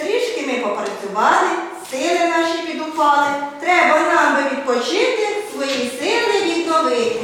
Трішки ми попрацювали, сили наші підупали. Треба нам би відпочити, свої сили відновити.